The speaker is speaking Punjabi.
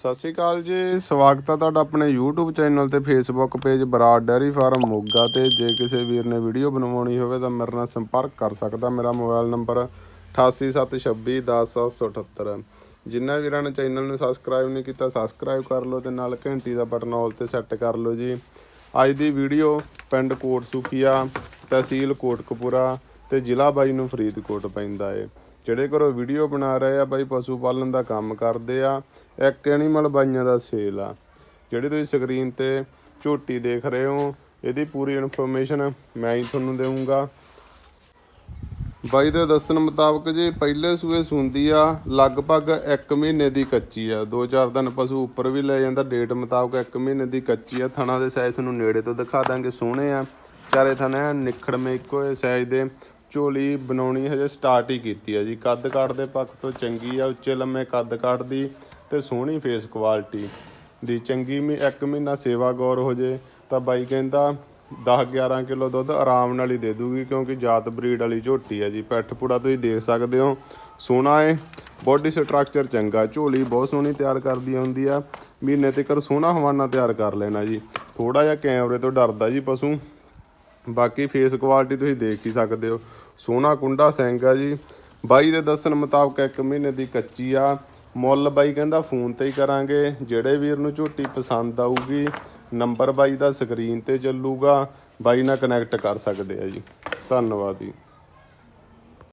ਸਤਿ ਸ਼੍ਰੀ ਅਕਾਲ ਜੀ, ਸਵਾਗਤ ਹੈ ਤੁਹਾਡਾ ਆਪਣੇ YouTube ਚੈਨਲ ਤੇ Facebook page Brar dairy farm Moga ਤੇ। ਜੇ ਕਿਸੇ ਵੀਰ ਨੇ ਵੀਡੀਓ ਬਣਵਾਉਣੀ ਹੋਵੇ ਤਾਂ ਮੇਰੇ ਨਾਲ ਸੰਪਰਕ ਕਰ ਸਕਦਾ। ਮੇਰਾ ਮੋਬਾਈਲ ਨੰਬਰ 8876210778 ਜਿਨ੍ਹਾਂ ਵੀਰਾਂ ਨੇ ਚੈਨਲ ਨੂੰ ਸਬਸਕ੍ਰਾਈਬ ਨਹੀਂ ਕੀਤਾ ਸਬਸਕ੍ਰਾਈਬ ਕਰ ਲਓ ਤੇ ਨਾਲ ਘੰਟੀ ਦਾ ਬਟਨ ਆਲ ਤੇ ਸੈੱਟ ਕਰ ਲਓ ਜੀ। ਅੱਜ ਦੀ ਵੀਡੀਓ ਪਿੰਡ ਕੋਟ ਸੁਖੀਆ ਤਹਿਸੀਲ ਕੋਟਕਪੂਰਾ ਤੇ ਜ਼ਿਲ੍ਹਾ ਬਾਈ ਨੂੰ ਫਰੀਦਕੋਟ ਪੈਂਦਾ ਏ। ਜਿਹੜੇ ਘਰੋਂ ਵੀਡੀਓ ਬਣਾ ਰਹੇ ਆ ਬਾਈ ਪਸ਼ੂ ਪਾਲਣ ਦਾ ਕੰਮ ਕਰਦੇ ਆ, ਇੱਕ ਐਨੀਮਲ ਬਾਈਆਂ ਦਾ ਸੇਲ ਆ। ਜਿਹੜੀ ਤੁਸੀਂ ਸਕਰੀਨ ਤੇ ਝੋਟੀ ਦੇਖ ਰਹੇ ਹੋ, ਇਹਦੀ ਪੂਰੀ ਇਨਫੋਰਮੇਸ਼ਨ ਮੈਂ ਹੀ ਤੁਹਾਨੂੰ ਦੇਵਾਂਗਾ ਬਾਈ ਦੇ ਦੱਸਣ ਮੁਤਾਬਕ ਜੀ, ਪਹਿਲੇ ਸੂਏ ਸੁੰਦੀ ਆ, ਲਗਭਗ 1 ਮਹੀਨੇ ਦੀ ਕੱਚੀ ਆ। 2-4 ਦਿਨ ਪਸ਼ੂ ਉੱਪਰ ਵੀ ਲੈ ਜਾਂਦਾ ਡੇਟ ਮੁਤਾਬਕ 1 ਮਹੀਨੇ ਦੀ ਕੱਚੀ ਆ। ਥਣਾ ਦੇ ਸਾਈਜ਼ ਤੁਹਾਨੂੰ ਨੇੜੇ ਤੋਂ ਦਿਖਾ ਦਾਂਗੇ, ਸੋਹਣੇ ਆ। ਚਾਰੇ ਥਣਾ ਨਿਖੜਵੇਂ ਇੱਕੋ ਸਾਈਜ਼ ਦੇ। ਝੋਲੀ ਬਣਾਉਣੀ ਹਜੇ ਸਟਾਰਟ ਹੀ ਕੀਤੀ ਆ ਜੀ। ਕੱਦ ਕਾਠ ਦੇ ਪੱਖ ਤੋਂ ਚੰਗੀ ਆ, ਉੱਚੇ ਲੰਮੇ ਕੱਦ ਕਾਠ ਦੀ ਤੇ ਸੋਹਣੀ ਫੇਸ ਕੁਆਲਿਟੀ ਦੀ। ਚੰਗੀ ਮੀ ਇੱਕ ਮਹੀਨਾ ਸੇਵਾ ਗੌਰ ਹੋ ਜੇ ਤਾਂ ਬਾਈ ਕਹਿੰਦਾ 10 11 ਕਿਲੋ ਦੁੱਧ ਆਰਾਮ ਨਾਲ ਹੀ ਦੇ ਦੂਗੀ ਕਿਉਂਕਿ ਜਾਤ ਬਰੀਡ ਵਾਲੀ ਝੋਟੀ ਹੈ ਜੀ। ਪੈਠ ਪੂੜਾ ਤੁਸੀਂ ਦੇਖ ਸਕਦੇ ਹੋ। ਸੋਹਣਾ ਏ ਬੋਡੀ ਸਟਰਕਚਰ ਚੰਗਾ, ਝੋਲੀ ਬਹੁਤ ਸੋਹਣੀ ਤਿਆਰ ਕਰਦੀ ਹੁੰਦੀ ਆ। ਮਹੀਨੇ ਤੱਕ ਸੋਹਣਾ ਹਵਾਨਾ ਤਿਆਰ ਕਰ ਲੈਣਾ ਜੀ। ਥੋੜਾ ਜਿਹਾ ਕੈਮਰੇ ਤੋਂ ਡਰਦਾ ਜੀ ਪਸ਼ੂ। ਬਾਕੀ ਫੇਸ ਕੁਆਲਿਟੀ ਤੁਸੀਂ ਦੇਖ ਹੀ ਸਕਦੇ ਹੋ। ਸੋਨਾ ਕੁੰਡਾ ਸਿੰਘ ਆ ਜੀ। ਬਾਈ ਦੇ ਦੱਸਣ ਮੁਤਾਬਕ ਇੱਕ ਮਹੀਨੇ ਦੀ ਕੱਚੀ ਆ। ਮੁੱਲ ਬਾਈ ਕਹਿੰਦਾ ਫੋਨ ਤੇ ਹੀ ਕਰਾਂਗੇ। ਜਿਹੜੇ ਵੀਰ ਨੂੰ ਝੋਟੀ ਪਸੰਦ ਆਊਗੀ, ਨੰਬਰ ਬਾਈ ਦਾ ਸਕਰੀਨ ਤੇ ਚੱਲੂਗਾ। ਬਾਈ ਨਾਲ ਕਨੈਕਟ ਕਰ ਸਕਦੇ ਆ ਜੀ। ਧੰਨਵਾਦ ਜੀ।